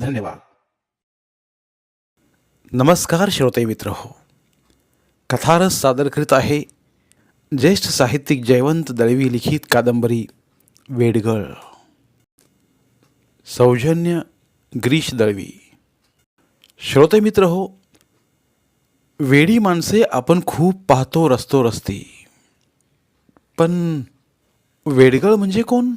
धन्यवाद. नमस्कार श्रोते मित्र हो. कथारस सादर करीत आहे ज्येष्ठ साहित्यिक जयवंत दळवी लिखित कादंबरी वेडगळ. सौजन्य ग्रीश दळवी. श्रोते मित्र हो वेडी माणसे आपण खूप पाहतो रस्तो रस्ती पण वेडगळ म्हणजे कोण?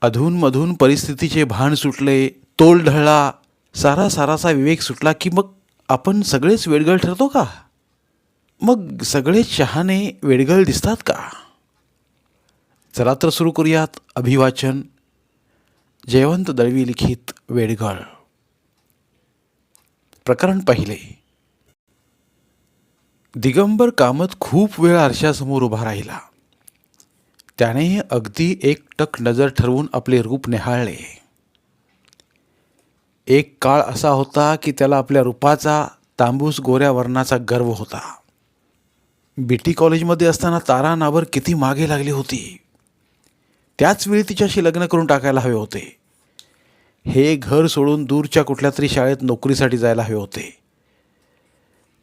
अधूनमधून परिस्थितीचे भान सुटले तोल ढळला सारा सारासा विवेक सुटला की मग आपण सगळेच वेडगळ ठरतो का? मग सगळे शहाणे वेडगळ दिसतात का? चला तर सुरू करूयात अभिवाचन. जयवंत दळवी लिखित वेडगळ. प्रकरण पहिले. दिगंबर कामत खूप वेळ आरशासमोर उभा राहिला. त्याने अगदी एकटक नजर ठरवून आपले रूप निहाळले. एक काळ असा होता की त्याला आपल्या रूपाचा तांबूस गोऱ्या वर्णाचा गर्व होता. बी टी कॉलेजमध्ये असताना तारा नावर किती मागे लागली होती. त्याच वेळी तिच्याशी लग्न करून टाकायला हवे होते. हे घर सोडून दूरच्या कुठल्या तरी शाळेत नोकरीसाठी जायला हवे होते.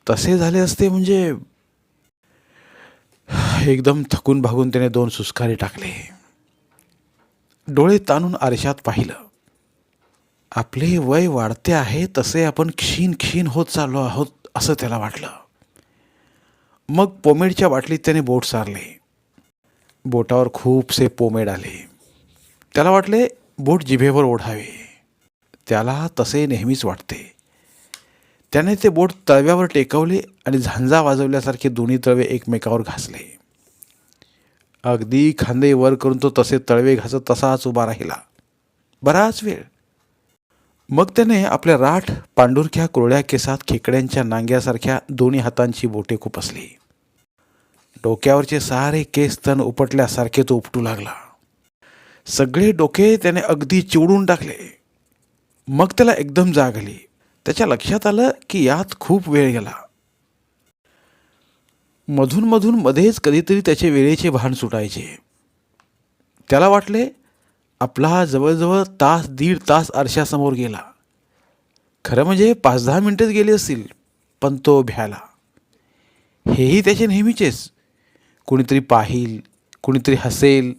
तसे झाले असते म्हणजे एकदम थकून भागून त्याने दोन सुस्कारे टाकले. डोळे ताणून आरशात पाहिलं. आपले वय वाढते आहे तसे आपण क्षीण क्षीण होत चाललो आहोत असं त्याला वाटलं. मग पोमेडच्या बाटलीत त्याने बोट सारले. बोटावर खूपसे पोमेड आले. त्याला वाटले बोट जिभेवर ओढावे. त्याला तसे नेहमीच वाटते. त्याने ते बोट तळव्यावर टेकवले आणि झांजा वाजवल्यासारखे दोन्ही तळवे एकमेकावर घासले. अगदी खांदे वर करून तो तसे तळवे घासत तसाच उभा राहिला. बराच वेळ मग त्याने आपल्या राठ पांडुरख्या कोरड्या केसात खेकड्यांच्या नांग्यासारख्या दोन्ही हातांची बोटे खुपसली. डोक्यावरचे सारे केस तण उपटल्यासारखे तो उपटू लागला. सगळे डोके त्याने अगदी चिवडून टाकले. मग त्याला एकदम जाग आली. त्याच्या लक्षात आलं की यात खूप वेळ गेला. मधून मधून मध्येच कधीतरी त्याचे वेळेचे भान सुटायचे. त्याला वाटले आपला जवळजवळ तास दीड तास आरशासमोर गेला. खरं म्हणजे पाच दहा मिनटेच गेली असतील पण तो भ्याला. हेही त्याचे नेहमीचेच. कुणीतरी पाहिल कुणीतरी हसेल.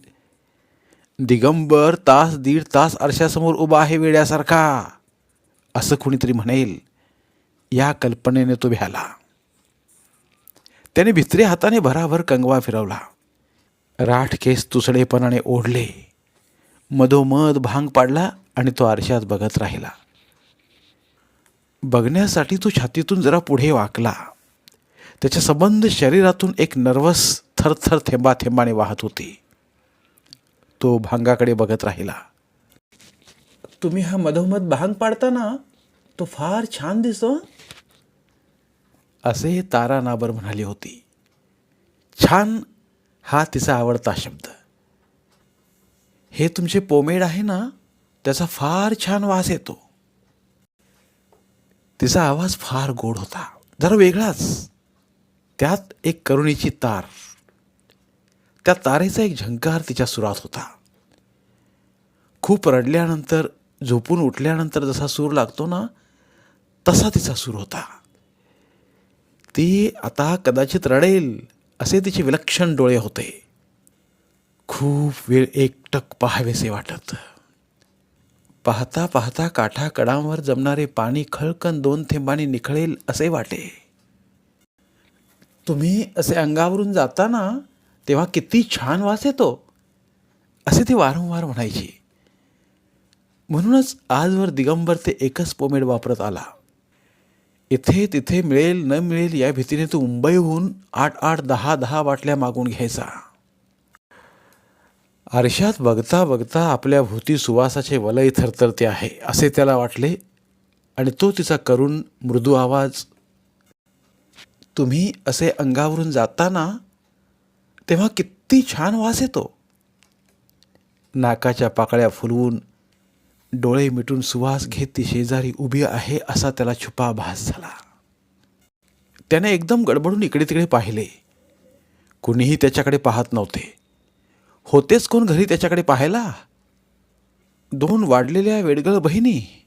दिगंबर तास दीड तास आरशासमोर उभा आहे वेड्यासारखा असं कुणीतरी म्हणेल. या कल्पनेने तो भ्याला. त्याने भित्रे हाताने भराभर कंगवा फिरवला. राठ केस तुसडेपणाने ओढले. मधोमध भांग पाडला आणि तो आरशात बघत राहिला. बघण्यासाठी तो छातीतून जरा पुढे वाकला. त्याच्या संबंध शरीरातून एक नर्वस थरथर थेंबा थेंबाने वाहत होती. तो भांगाकडे बघत राहिला. तुम्ही हा मधोमध भांग पाडताना तो फार छान दिसतो? असे तारा नाबर म्हणाली होती. छान हा तिचा आवडता शब्द. हे तुमचे पोमेड आहे ना त्याचा फार छान वास येतो. तिचा आवाज फार गोड होता. जरा वेगळाच. त्यात एक करुणीची तार. त्या तारेचा एक झंकार तिच्या सुरात होता. खूप रडल्यानंतर झोपून उठल्यानंतर जसा सूर लागतो ना तसा तिचा सूर होता. ती आता कदाचित रडेल असे तिचे विलक्षण डोळे होते. खूप वेळ एकटक पाहावेसे वाटत. पाहता पाहता काठा कडांवर जमणारे पाणी खळकन दोन थेंबाने निखळेल असे वाटे. तुम्ही असे अंगावरून जाताना तेव्हा किती छान वास येतो असे ते वारंवार म्हणायचे. म्हणूनच आजवर दिगंबर ते एकच पोमेड वापरत आला. इथे तिथे मिळेल न मिळेल या भीतीने तो मुंबईहून आठ आठ दहा दहा बाटल्या मागून घ्यायचा. आरशात बघता बघता आपल्या भोवती सुवासाचे वलय थरथरते आहे असे त्याला वाटले. आणि तो तिचा करून मृदू आवाज तुम्ही असे अंगावरून जाताना तेव्हा किती छान वास येतो. नाकाच्या पाकळ्या फुलवून डोळे मिटून सुवास घेत ती शेजारी उभी आहे असा त्याला छुपा भास झाला. त्याने एकदम गडबडून इकडे तिकडे पाहिले. कुणीही त्याच्याकडे पाहत नव्हते. होतेच कोण घरी त्याच्याकडे पाहायला? दोन वाढलेल्या वेडगळ बहिणी.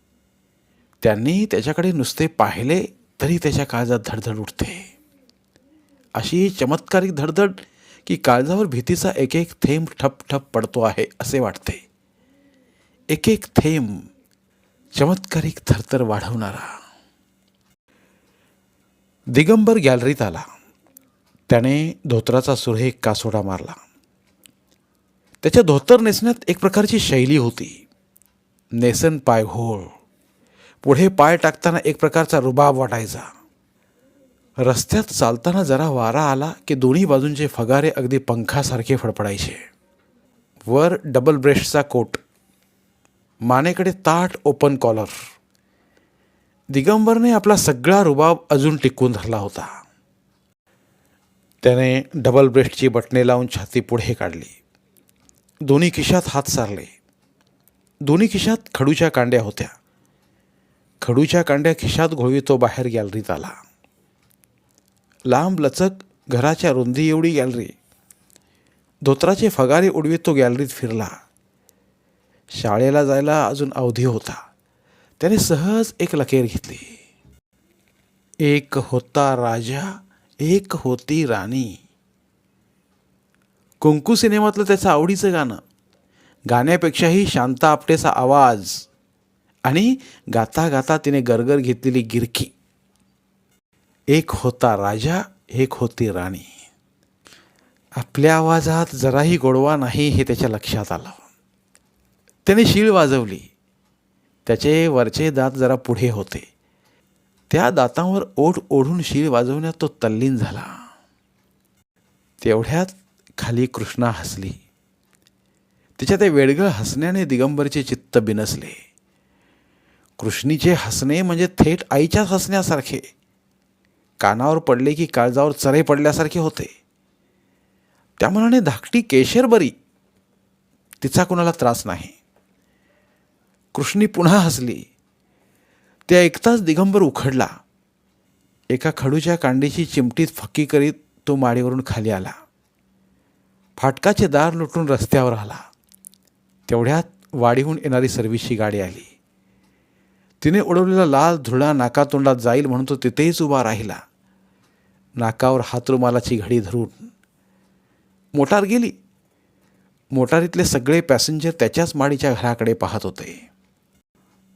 त्यांनी त्याच्याकडे नुसते पाहिले तरी त्याच्या काळजात धडधड उठते. अशी चमत्कारिक धडधड की काळजावर भीतीचा एक एक थेंब ठप ठप पडतो आहे असे वाटते. एक एक थेंब चमत्कारिक थरथर वाढवणारा. दिगंबर गॅलरीत आला. त्याने धोत्राचा सुरेख कासोडा मारला. त्याच्या धोतर नेसण्यात एक प्रकारची शैली होती. नेसन पायघोळ पुढे पाय टाकताना एक प्रकारचा रुबाब वाटायचा. रस्त्यात चालताना जरा वारा आला की दोन्ही बाजूंचे फगारे अगदी पंखासारखे फडफडायचे. वर डबल ब्रेस्टचा कोट. मानेकडे ताट ओपन कॉलर दिगंबरने आपला सगळा रुबाब अजून टिकून धरला होता. त्याने डबल ब्रेस्टची बटणे लावून छाती पुढे काढली. दोन्ही खिशात हात सारले. दोन्ही खिशात खडूच्या कांड्या होत्या. खडूच्या कांड्या खिशात घोळवी तो बाहेर गॅलरीत आला. लांब लचक घराच्या रुंदी एवढी गॅलरी. धोत्राचे फगारे उडवीत तो गॅलरीत फिरला. शाळेला जायला अजून अवधी होता. त्याने सहज एक लकेर घेतली. एक होता राजा एक होती राणी. कुंकू सिनेमातलं त्याचं आवडीचं गाणं. गाण्यापेक्षाही शांत आपटेचा आवाज. आणि गाता गाता तिने गरगर घेतलेली गिरकी. एक होता राजा एक होती राणी. आपल्या आवाजात जराही गोडवा नाही हे त्याच्या लक्षात आलं. त्याने शीळ वाजवली. त्याचे वरचे दात जरा पुढे होते. त्या दातांवर ओठ ओढून शीळ वाजवण्यात तो तल्लीन झाला. तेवढ्यात खाली कृष्णा हसली. तिच्या ते वेडगळ हसण्याने दिगंबरचे चित्त बिनसले. कृष्णीचे हसणे म्हणजे थेट आईच्याच हसण्यासारखे. कानावर पडले की काळजावर चरे पडल्यासारखे होते. त्या मनाने धाकटी केशर बरी. तिचा कुणाला त्रास नाही. कृष्णी पुन्हा हसली. ते ऐकताच दिगंबर उखडला. एका खडूच्या कांडीची चिमटीत फक्की करीत तो माडीवरून खाली आला. फाटकाचे दार लुटून रस्त्यावर आला. तेवढ्यात वाडीहून येणारी सर्विसची गाडी आली. तिने उडवलेला लाल धुळा नाकातोंडात जाईल म्हणून तो तिथेच उभा राहिला. नाकावर हातरुमालाची घडी धरून. मोटार गेली. मोटारीतले सगळे पॅसेंजर त्याच्याच माडीच्या घराकडे पाहत होते.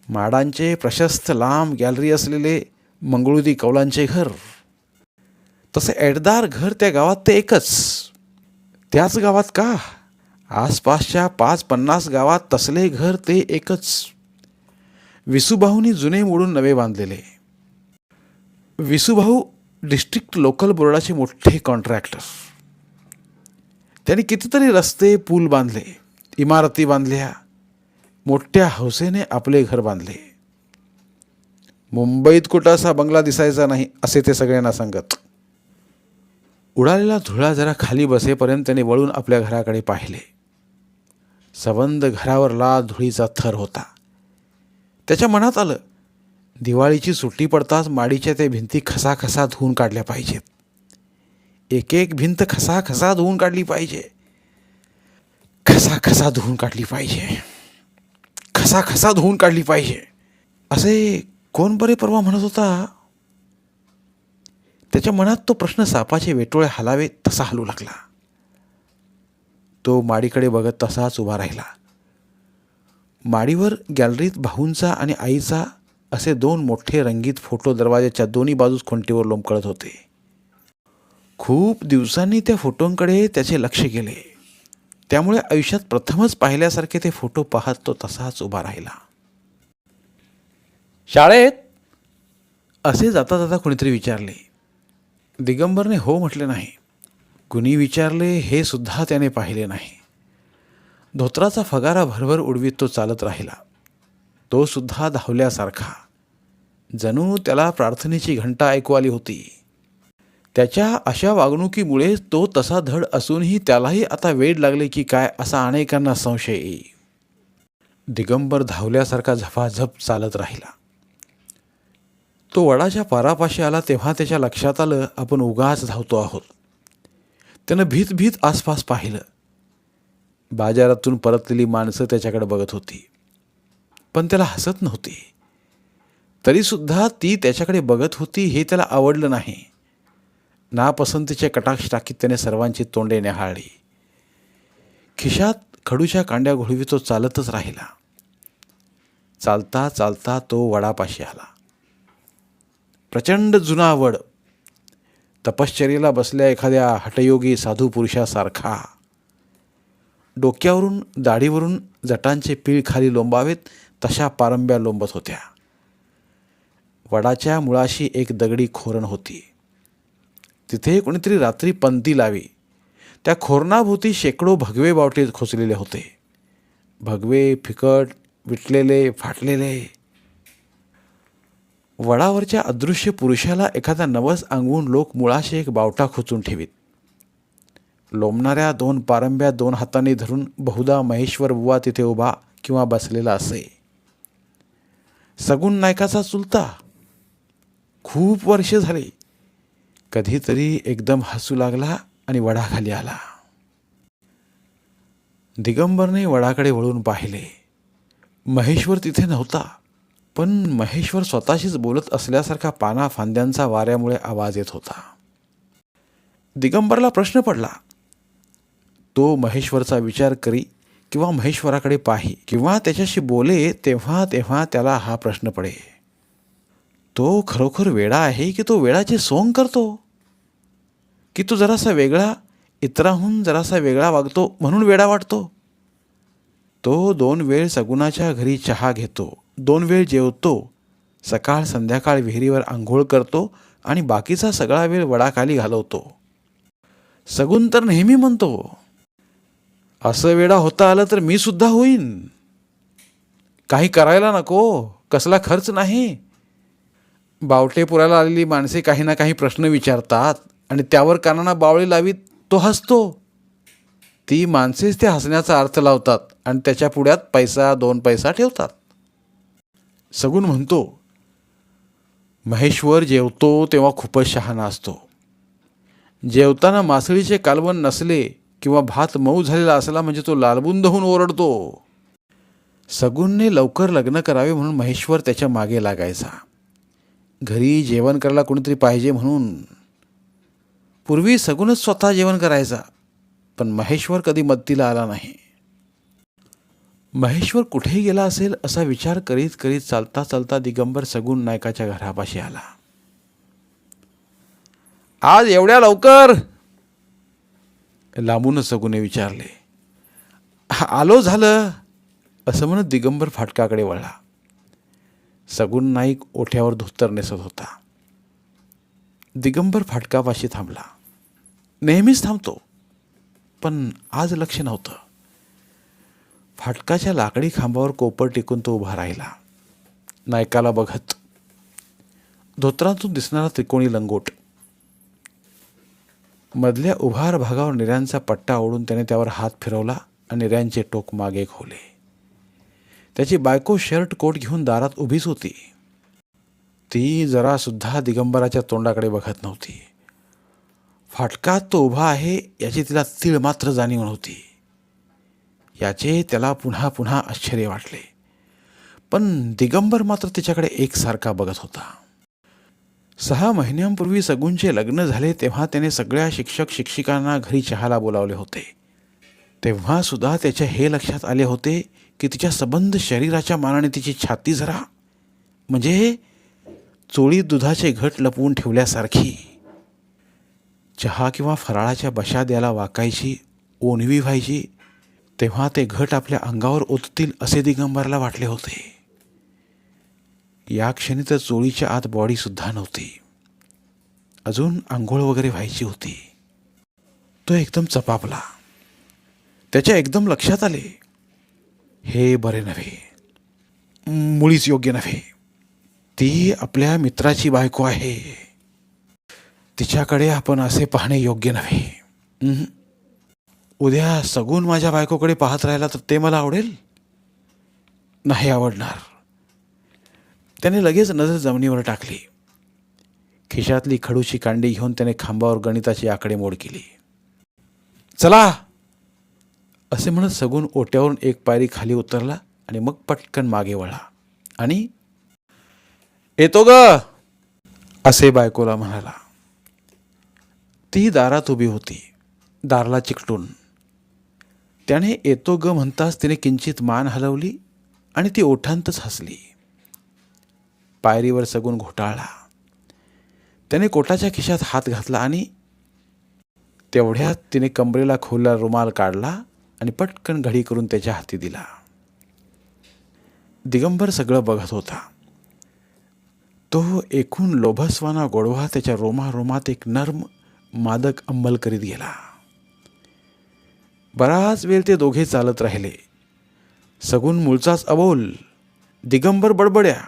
माडांचे प्रशस्त लांब गॅलरी असलेले मंगळुदी कौलांचे घर. तसे एडदार घर त्या गावात ते एकच. त्याच गावात का? आसपासच्या पाच पन्नास गावात तसले घर ते एकच. विसुभाऊनी जुने मोडून नवे बांधलेले. विसुभाऊ डिस्ट्रिक्ट लोकल बोर्डाचे मोठे कॉन्ट्रॅक्टर. त्यांनी कितीतरी रस्ते पूल बांधले इमारती बांधल्या मोठ्या हौसेने आपले घर बांधले. मुंबईत कुठं असा बंगला दिसायचा नाही असे ते सगळ्यांना सांगत. उडालेला धुळा जरा खाली बसेपर्यंत त्याने वळून आपल्या घराकडे पाहिले. सबंध घरावर लाल धुळीचा थर होता. त्याच्या मनात आलं दिवाळीची सुट्टी पडताच माडीच्या त्या भिंती खसाखसा धुवून काढल्या पाहिजेत. एक एक भिंत खसाखसा धुवून काढली पाहिजे. खसाखसा धुवून काढली पाहिजे. खसाखसा धुवून काढली पाहिजे. असे कोण बरे परवा म्हणत होता? त्याच्या मनात तो प्रश्न सापाचे वेटोळे हलावे तसा हलू लागला. तो माडीकडे बघत तसाच उभा राहिला. माडीवर गॅलरीत भाऊंचा आणि आईचा असे दोन मोठे रंगीत फोटो दरवाजाच्या दोन्ही बाजूस खुंटीवर लोंबकळत होते. खूप दिवसांनी त्या फोटोंकडे त्याचे लक्ष गेले. त्यामुळे आयुष्यात प्रथमच पाहिल्यासारखे ते फोटो पाहत तो तसाच उभा राहिला. शाळेत? असे जाता जाता कोणीतरी विचारले. दिगंबरने हो म्हटले नाही. कुणी विचारले हे सुद्धा त्याने पाहिले नाही. धोत्राचा फगारा भरभर उडवीत तो चालत राहिला. तो सुद्धा धावल्यासारखा. जणू त्याला प्रार्थनेची घंटा ऐकू आली होती. त्याच्या अशा वागणुकीमुळे तो तसा धड असूनही त्यालाही आता वेड लागले की काय असा अनेकांना संशय येई दिगंबर धावल्यासारखा झपाझप चालत राहिला. तो वडाच्या पारापाशी आला तेव्हा त्याच्या लक्षात आलं आपण उगाच धावतो आहोत. त्यानं भीत भीत आसपास पाहिलं. बाजारातून परतलेली माणसं त्याच्याकडे बघत होती. पण त्याला हसत नव्हती. तरीसुद्धा ती त्याच्याकडे बघत होती हे त्याला आवडलं नाही. नापसंतीचे कटाक्ष टाकीत त्याने सर्वांची तोंडे निहाळली. खिशात खडूच्या कांड्या घोळवी तो चालतच राहिला. चालता चालता तो वडापाशी आला. प्रचंड जुनावड. तपश्चर्येला बसल्या एखाद्या हटयोगी साधू पुरुषासारखा डोक्यावरून दाढीवरून जटांचे पीळ खाली लोंबावेत तशा पारंब्या लोंबत होत्या. वडाच्या मुळाशी एक दगडी खोरण होती. तिथे कोणीतरी रात्री पंती लावी. त्या खोरणाभोवती शेकडो भगवे बावटे खोचलेले होते. भगवे फिकट विटलेले फाटलेले. वडावरच्या अदृश्य पुरुषाला एखादा नवस अंगवून लोक मुळाशी एक बावटा खोचून ठेवीत. लोंबणाऱ्या दोन पारंब्या दोन हातांनी धरून बहुधा महेश्वर बुवा तिथे उभा किंवा बसलेला असे. सगुण नायकाचा चुलता. खूप वर्ष झाले. कधीतरी एकदम हसू लागला आणि वडाखाली आला. दिगंबरने वडाकडे वळून पाहिले. महेश्वर तिथे नव्हता. पण महेश्वर स्वतःशीच बोलत असल्यासारखा पाना फांद्यांचा वाऱ्यामुळे आवाज येत होता. दिगंबरला प्रश्न पडला तो महेश्वरचा विचार करी किंवा महेश्वराकडे पाही किंवा त्याच्याशी बोले तेव्हा तेव्हा त्याला हा प्रश्न पडे तो खरोखर वेडा आहे की तो वेळाचे सोंग करतो? की तो जरासा वेगळा इतराहून जरासा वेगळा वागतो म्हणून वेडा वाटतो? तो दोन वेळ सगुणाच्या घरी चहा घेतो. दोन वेळ जेवतो सकाळ संध्याकाळ विहिरीवर आंघोळ करतो आणि बाकीचा सगळा वेळ वडाखाली घालवतो. सगुन तर नेहमी म्हणतो असं वेडा होता आलं तर मी सुद्धा होईन. काही करायला नको कसला खर्च नाही. बावटेपुराला आलेली माणसे काही ना काही प्रश्न विचारतात आणि त्यावर कानांना बावळे लावीत तो हसतो. ती माणसेच ते हसण्याचा अर्थ लावतात आणि त्याच्या पुढ्यात पैसा दोन पैसा ठेवतात. सगुण म्हणतो महेश्वर जेवतो तेव्हा खूपच शहाणा असतो. जेवताना मासळीचे कालवण नसले किंवा भात मऊ झालेला असला म्हणजे तो लालबुंद होऊन ओरडतो. सगुनने लवकर लग्न करावे म्हणून महेश्वर त्याच्यामागे लागायचा. घरी जेवण करायला कोणीतरी पाहिजे म्हणून. पूर्वी सगुनच स्वतः जेवण करायचा पण महेश्वर कधी मदतीला आला नाही. महेश्वर कुठे गेला असेल असा विचार करीत करीत चालता चालता दिगंबर सगुण नायकाच्या घरापाशी आला. आज एवढ्या लवकर? लांबूनच सगुने विचारले. "हा, आलो झालं असं म्हणत दिगंबर फाटकाकडे वळला. सगुण नाईक ओठ्यावर धोतर नेसत होता. दिगंबर फाटकापाशी थांबला. नेहमीच थांबतो पण आज लक्ष नव्हतं. फाटकाच्या लाकडी खांबावर कोपर टिकून तो उभा राहिला. नायकाला बघत धोत्रातून दिसणारा त्रिकोणी लंगोट. मधल्या उभार भागावर निऱ्यांचा पट्टा ओढून त्याने त्यावर हात फिरवला आणि निऱ्यांचे टोक मागे खोले. त्याची बायको शर्ट कोट घेऊन दारात उभीच होती. ती जरासुद्धा दिगंबराच्या तोंडाकडे बघत नव्हती. फाटकात तो उभा आहे याची तिला तीळ मात्र जाणीव नव्हती. याचे त्याला पुन्हा पुन्हा आश्चर्य वाटले. पण दिगंबर मात्र तिच्याकडे एकसारखा बघत होता. सहा महिन्यांपूर्वी सगुनचे लग्न झाले तेव्हा त्याने सगळ्या शिक्षक शिक्षिकांना घरी चहाला बोलावले होते. तेव्हा सुद्धा त्याच्या हे लक्षात आले होते की तिच्या सबंध शरीराच्या मानाने तिची छाती जरा म्हणजे चोळीत दुधाचे घट लपवून ठेवल्यासारखी. चहा किंवा फराळाच्या बशा द्यायला वाकायची ओणवी व्हायची तेव्हा ते घट आपल्या अंगावर ओततील असे दिगंबरला वाटले होते. या क्षणी तर चोळीच्या आत बॉडीसुद्धा नव्हती. अजून आंघोळ वगैरे व्हायची होती. तो एकदम चपापला. त्याच्या एकदम लक्षात आले. हे बरे नव्हे. मुळीच योग्य नव्हे. ती आपल्या मित्राची बायको आहे. तिच्याकडे आपण असे पाहणे योग्य नव्हे. उद्या सगून माझ्या बायकोकडे पाहत राहिला तर ते मला आवडेल? नाही आवडणार. त्याने लगेच नजर जमिनीवर टाकली. खिशातली खडूची कांडी घेऊन त्याने खांबावर गणिताची आकडेमोड केली. चला! असे म्हणत सगून ओट्यावरून एक पायरी खाली उतरला आणि मग पटकन मागे वळला. आणि येतो ग! असे बायकोला म्हणाला. ती दारात उभी होती. दारला चिकटून. त्याने येतो ग म्हणताच तिने किंचित मान हलवली आणि ती ओठांतच हसली. पायरीवर सगून घोटाळला. त्याने कोटाच्या खिशात हात घातला आणि तेवढ्यात तिने कमरेला खोलला रुमाल काढला आणि पटकन घडी करून त्याच्या हाती दिला. दिगंबर सगळं बघत होता. तो एकूण लोभस्वाना गोडवा त्याच्या रोमारोमात एक नर्म मादक अंमल करीत गेला. बराच वेळ ते दोघे चालत राहिले. सगून मूळचाच अबोल दिगंबर बडबड्या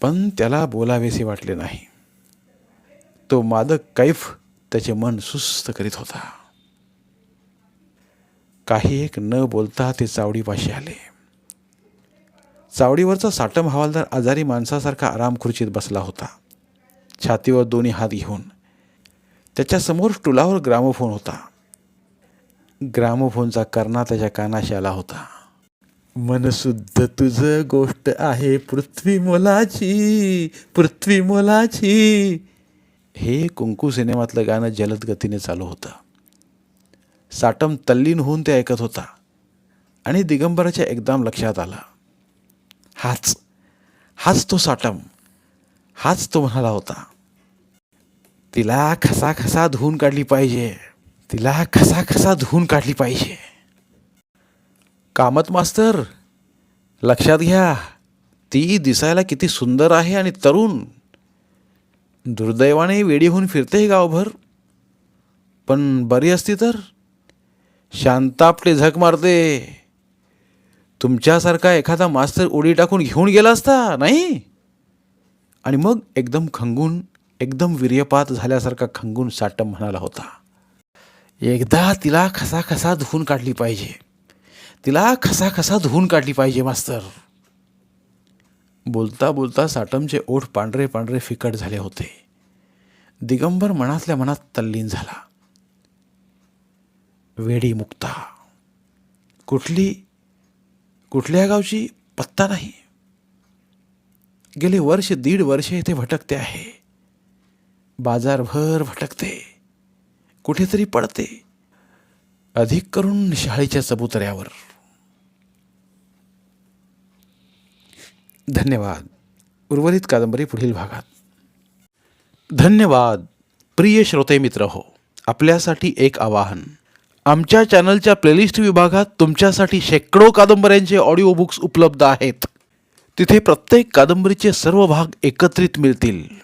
पण त्याला बोलावेसे वाटले नाही. तो मादक कैफ त्याचे मन सुस्त करीत होता. काही एक न बोलता ते चावडीपाशी आले. चावडीवरचा साटम हवालदार आजारी माणसासारखा आराम खुर्चीत बसला होता. छातीवर दोन्ही हात घेऊन. त्याच्यासमोर स्टुलावर ग्रामोफोन होता. ग्रामोफोनचा कर्णा त्याच्या कानाशी आला होता. मनशुद्ध तुझं गोष्ट आहे पृथ्वी मोलाची पृथ्वी मोलाची. हे कुंकू सिनेमातलं गाणं जलद गतीने चालू होतं. साटम तल्लीन होऊन ते ऐकत होता आणि दिगंबराच्या एकदम लक्षात आला. हाच हाच तो साटम हाच तो म्हणाला होता. तिला खसा खसा धुवून काढली पाहिजे. तिला खसा खसा धुवून काढली पाहिजे. कामत मास्तर लक्षात घ्या ती दिसायला किती सुंदर आहे आणि तरुण. दुर्दैवाने वेडी होऊन फिरते गावभर. पण बरी असती तर? शांतापटे झक मारते. तुमच्यासारखा एखादा मास्तर उडी टाकून घेऊन गेला असता नाही? आणि मग एकदम खंगून एकदम वीर्यपात झाल्यासारखा खंगून साटम म्हणाला होता. एकदा तिला खसाखसा धुवून काढली पाहिजे. तिला खसाखसा धुवून काढली पाहिजे मास्तर. बोलता बोलता साटमचे ओठ पांढरे पांढरे फिकट झाले होते. दिगंबर मनातल्या मनात तल्लीन झाला. वेडी मुक्ता. कुठली कुठल्या गावची पत्ता नाही. गेले वर्ष दीड वर्ष इथे भटकते आहे. बाजारभर भटकते. कुठेतरी पडते. अधिक करून शाळेच्या चबुतऱ्यावर धन्यवाद. उर्वरित कादंबरी पुढील भागात. धन्यवाद. प्रिय श्रोते मित्र हो आपल्यासाठी एक आवाहन. आमच्या चॅनलच्या प्लेलिस्ट विभागात तुमच्यासाठी शेकडो कादंबऱ्यांचे ऑडिओ बुक्स उपलब्ध आहेत. तिथे प्रत्येक कादंबरीचे सर्व भाग एकत्रित मिळतील.